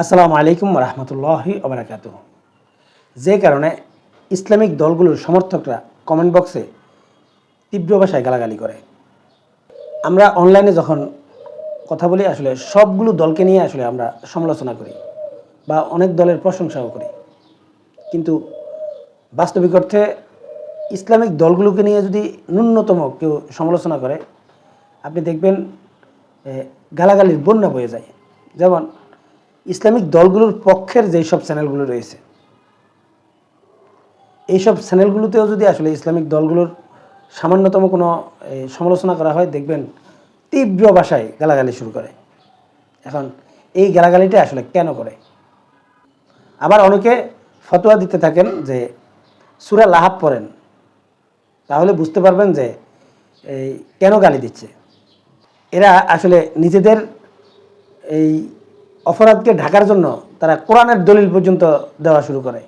আসসালামু আলাইকুম রহমতুল্লাহি ওবরাকাত যে কারণে ইসলামিক দলগুলোর সমর্থকরা কমেন্ট বক্সে তীব্র ভাষায় গালাগালি করে। আমরা অনলাইনে যখন কথা বলি, আসলে সবগুলো দলকে নিয়ে আসলে আমরা সমালোচনা করি বা অনেক দলের প্রশংসাও করি। কিন্তু বাস্তবিক অর্থে ইসলামিক দলগুলোকে নিয়ে যদি ন্যূনতম কেউ সমালোচনা করে, আপনি দেখবেন গালাগালির বন্যা বয়ে যায়। যেমন ইসলামিক দলগুলোর পক্ষের যেই সব চ্যানেলগুলো রয়েছে এইসব চ্যানেলগুলোতেও যদি আসলে ইসলামিক দলগুলোর সামান্যতম কোনো সমালোচনা করা হয়, দেখবেন তীব্র ভাষায় গালাগালি শুরু করে। এখন এই গালাগালিটা আসলে কেন করে? আবার অনেকে ফতোয়া দিতে থাকেন যে, সুরা লাহাব পড়েন, তাহলে বুঝতে পারবেন যে, এই কেন গালি দিচ্ছে? এরা আসলে নিজেদের এই অপরাধকে ঢাকার জন্য তারা কোরআনের দলিল পর্যন্ত দেওয়া শুরু করে,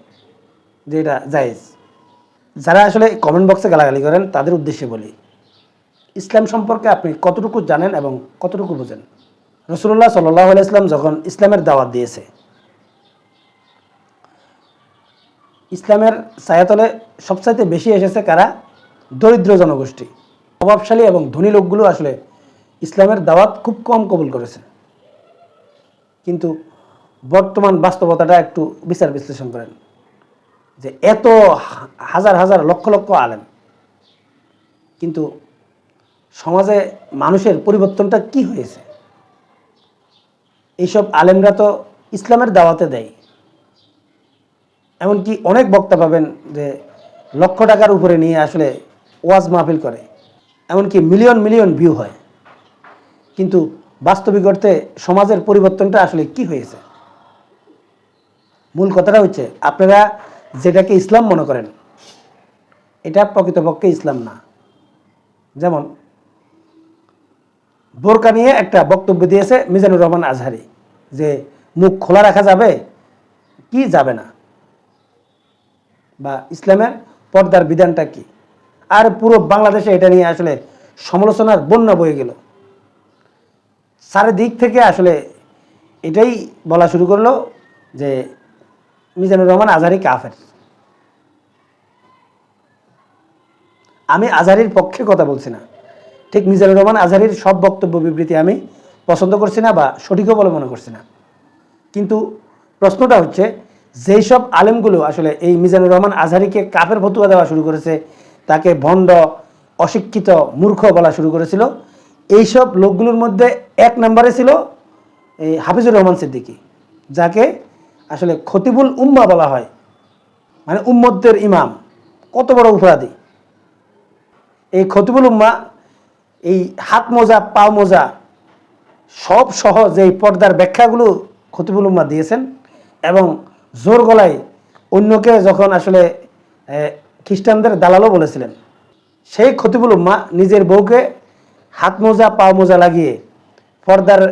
যে এটা জায়েজ। যারা আসলে কমেন্ট বক্সে গালাগালি করেন, তাদের উদ্দেশ্যে বলি, ইসলাম সম্পর্কে আপনি কতটুকু জানেন এবং কতটুকু বোঝেন? রসুল্লাহ সাল্লাহ ইসলাম যখন ইসলামের দাওয়াত দিয়েছে, ইসলামের ছায়াতলে সবচাইতে বেশি এসেছে কারা? দরিদ্র জনগোষ্ঠী। প্রভাবশালী এবং ধনী লোকগুলো আসলে ইসলামের দাওয়াত খুব কম কবুল করেছে কিন্তু বর্তমান বাস্তবতাটা একটু বিচার বিশ্লেষণ করেন। যে এত হাজার হাজার লক্ষ লক্ষ আলেম, কিন্তু সমাজে মানুষের পরিবর্তনটা কি হয়েছে? এইসব আলেমরা তো ইসলামের দাওয়াতে দেয়। এমনকি অনেক বক্তা পাবেন যে লক্ষ টাকার উপরে নিয়ে আসলে ওয়াজ মাহফিল করে, এমনকি মিলিয়ন মিলিয়ন ভিউ হয়। কিন্তু বাস্তবিক অর্থে সমাজের পরিবর্তনটা আসলে কি হয়েছে? মূল কথাটা হচ্ছে, আপনারা যেটাকে ইসলাম মনে করেন, এটা প্রকৃতপক্ষে ইসলাম না। যেমন, বোরকা নিয়ে একটা বক্তব্য দিয়েছে মিজানুর রহমান আজহারি, যে মুখ খোলা রাখা যাবে, কি যাবে না? বা ইসলামের পর্দার বিধানটা কি? আর পুরো বাংলাদেশে এটা নিয়ে আসলে সমালোচনার বন্যা বয়ে গেল। চারিদিক থেকে আসলে এটাই বলা শুরু করল যে মিজানুর রহমান আজহারি কাফের। আমি আজহারির পক্ষে কথা বলছি না। ঠিক মিজানুর রহমান আজহারির সব বক্তব্য বিবৃতি আমি পছন্দ করছি না বা সঠিকও বলে মনে করছি না। কিন্তু প্রশ্নটা হচ্ছে, যেই সব আলেমগুলো আসলে এই মিজানুর রহমান আজহারিকে কাপের ফতুয়া দেওয়া শুরু করেছে, তাকে ভণ্ড, অশিক্ষিত, মূর্খ বলা শুরু করেছিল এইসব লোকগুলোর মধ্যে এক নম্বরে ছিল এই হাফিজুর রহমান সিদ্দিকী, যাকে আসলে খতিবুল উম্মা বলা হয়। মানে উম্মদের ইমাম। কত বড় অপরাধী। এই খতিবুল উম্মা, এই হাত মোজা, পা মোজা, সব সহ যে পর্দার ব্যাখ্যাগুলো খতিবুল উম্মা দিয়েছেন এবং জোর গলায় অন্যকে যখন আসলে খ্রিস্টানদের দালালও বলেছিলেন, সেই খতিবুল উম্মা নিজের বউকে হাত মোজা পা মোজা লাগিয়ে পর্দার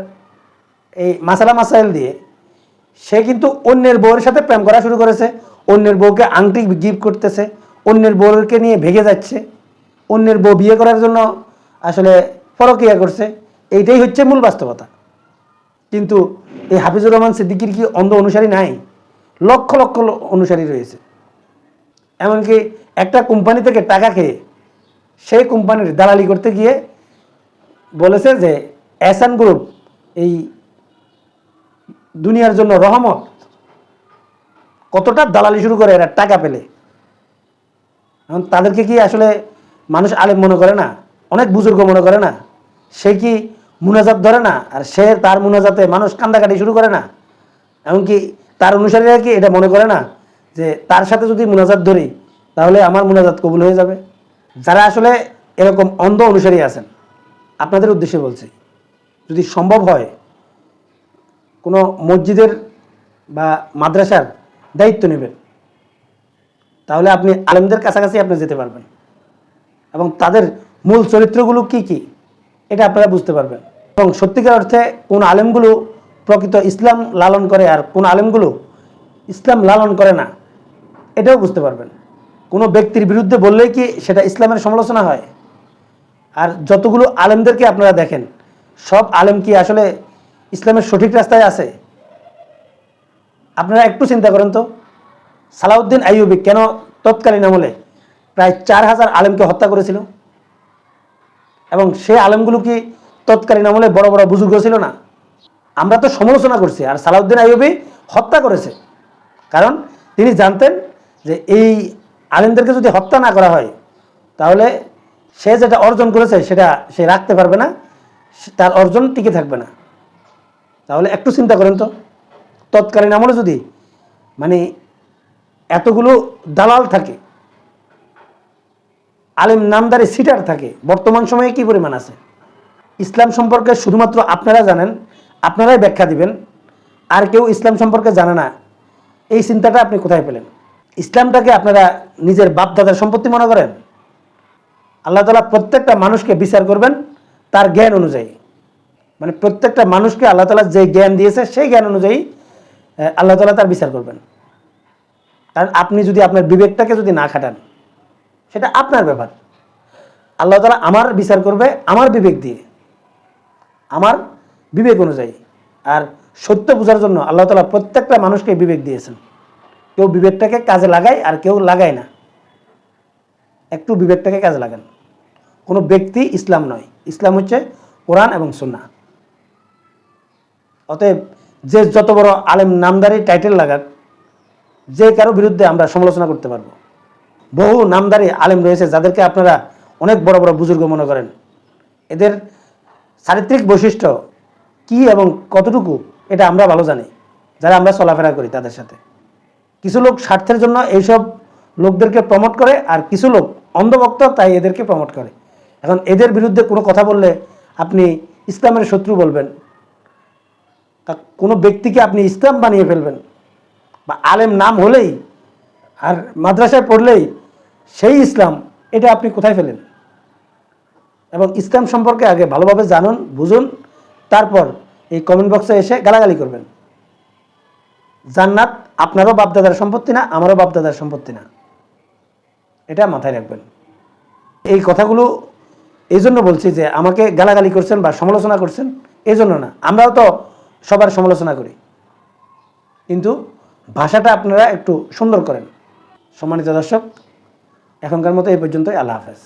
এই মাসালা মাসাইল দিয়ে সে কিন্তু অন্যের বউয়ের সাথে প্রেম করা শুরু করেছে। অন্যের বউকে আংটি গিফট করতেছে। অন্যের বউকে নিয়ে ভেগে যাচ্ছে। অন্যের বউ বিয়ে করার জন্য আসলে পরকিয়া করছে। এইটাই হচ্ছে মূল বাস্তবতা। কিন্তু এই হাফিজুর রহমান সিদ্দিকির কি অন্ধ অনুসারী নাই? লক্ষ লক্ষ অনুসারী রয়েছে। এমনকি একটা কোম্পানি থেকে টাকা খেয়ে সেই কোম্পানির দালালি করতে গিয়ে বলেছে যে এসান গ্রুপ এই দুনিয়ার জন্য রহমত কতটা দালালি শুরু করে, এরা টাকা পেলে। এখন তাদেরকে কি আসলে মানুষ আলেম মনে করে না? অনেক বুজুর্গ মনে করে না? সে কি মুনাজাত ধরে না? আর সে তার মুনাজাতে মানুষ কান্দাকাটি শুরু করে না? এমনকি তার অনুসারীরা কি এটা মনে করে না? যে তার সাথে যদি মুনাজাত ধরি, তাহলে আমার মুনাজাত কবুল হয়ে যাবে? যারা আসলে এরকম অন্ধ অনুসারী আছেন। আপনাদের উদ্দেশ্যে বলছি, যদি সম্ভব হয়, কোনো মসজিদের বা মাদ্রাসার দায়িত্ব নেবেন, তাহলে আপনি আলেমদের কাছাকাছি আপনি যেতে পারবেন। এবং তাদের মূল চরিত্রগুলো কি কি, এটা আপনারা বুঝতে পারবেন। এবং সত্যিকার অর্থে কোন আলেমগুলো প্রকৃত ইসলাম লালন করে আর কোন আলেমগুলো ইসলাম লালন করে না, এটাও বুঝতে পারবেন। কোনো ব্যক্তির বিরুদ্ধে বললেই কি সেটা ইসলামের সমালোচনা হয়? আর যতগুলো আলেমদেরকে আপনারা দেখেন, সব আলেম কি আসলে ইসলামের সঠিক রাস্তায় আছে? আপনারা একটু চিন্তা করেন তো, সালাউদ্দিন আইয়ুবি কেন তৎকালীন আমলে প্রায় চার হাজার আলেমকে হত্যা করেছিল? এবং সে আলেমগুলো কি তৎকালীন আমলে বড় বড় বুজুর্গ ছিল না? আমরা তো সমালোচনা করছি, আর সালাউদ্দিন আইয়ুবি হত্যা করেছে। কারণ তিনি জানতেন যে এই আলেমদেরকে যদি হত্যা না করা হয়, তাহলে সে যেটা অর্জন করেছে, সেটা সে রাখতে পারবে না তার অর্জন টিকে থাকবে না। তাহলে একটু চিন্তা করেন তো। তৎকালীন আমলে যদি মানে এতগুলো দালাল থাকে, আলেম নামদারি সিটার থাকে, বর্তমান সময়ে কি পরিমাণ আছে? ইসলাম সম্পর্কে শুধুমাত্র আপনারা জানেন, আপনারাই ব্যাখ্যা দিবেন। আর কেউ ইসলাম সম্পর্কে জানে না, এই চিন্তাটা আপনি কোথায় পেলেন? ইসলামটাকে আপনারা নিজের বাপদাদার সম্পত্তি মনে করেন? আল্লাহ তালা প্রত্যেকটা মানুষকে বিচার করবেন তার জ্ঞান অনুযায়ী। মানে প্রত্যেকটা মানুষকে আল্লাহ তালা যে জ্ঞান দিয়েছে, সেই জ্ঞান অনুযায়ী আল্লাহ তালা তার বিচার করবেন। কারণ আপনি যদি আপনার বিবেকটাকে যদি না খাটান, সেটা আপনার ব্যাপার। আল্লাহ তালা আমার বিচার করবে আমার বিবেক দিয়ে, আমার বিবেক অনুযায়ী। আর সত্য বোঝার জন্য আল্লাহ তালা প্রত্যেকটা মানুষকে বিবেক দিয়েছেন। কেউ বিবেকটাকে কাজে লাগায় আর কেউ লাগায় না। একটু বিবেকটাকে কাজে লাগান। কোনো ব্যক্তি ইসলাম নয়। ইসলাম হচ্ছে কোরআন এবং সুন্নাহ। অতএব যে যত বড় আলেম নামদারি টাইটেল লাগাক, যে কারও বিরুদ্ধে আমরা সমালোচনা করতে পারব। বহু নামদারি আলেম রয়েছে যাদেরকে আপনারা অনেক বড় বড় বুজুর্গ মনে করেন। এদের চারিত্রিক বৈশিষ্ট্য কি এবং কতটুকু, এটা আমরা ভালো জানি, যারা আমরা চলাফেরা করি তাদের সাথে। কিছু লোক স্বার্থের জন্য এইসব লোকদেরকে প্রমোট করে আর কিছু লোক অন্ধভক্ত তাই এদেরকে প্রমোট করে। এখন এদের বিরুদ্ধে কোনো কথা বললে আপনি ইসলামের শত্রু বলবেন। কোনো ব্যক্তিকে আপনি ইসলাম বানিয়ে ফেলবেন বা আলেম নাম হলেই আর মাদ্রাসায় পড়লেই সেই ইসলাম, এটা আপনি কোথায় ফেলেন? এবং ইসলাম সম্পর্কে আগে ভালোভাবে জানুন, বুঝুন, তারপর এই কমেন্ট বক্সে এসে গালাগালি করবেন। জান্নাত আপনারও বাপদাদার সম্পত্তি না, আমারও বাপদাদার সম্পত্তি না। এটা মাথায় রাখবেন। এই কথাগুলো এই জন্য বলছি যে আমাকে গালাগালি করছেন বা সমালোচনা করছেন এই জন্য না। আমরাও তো সবার সমালোচনা করি। কিন্তু ভাষাটা আপনারা একটু সুন্দর করেন। সম্মানিত দর্শক, এখনকার মতো এই পর্যন্তই। আল্লাহ হাফেজ।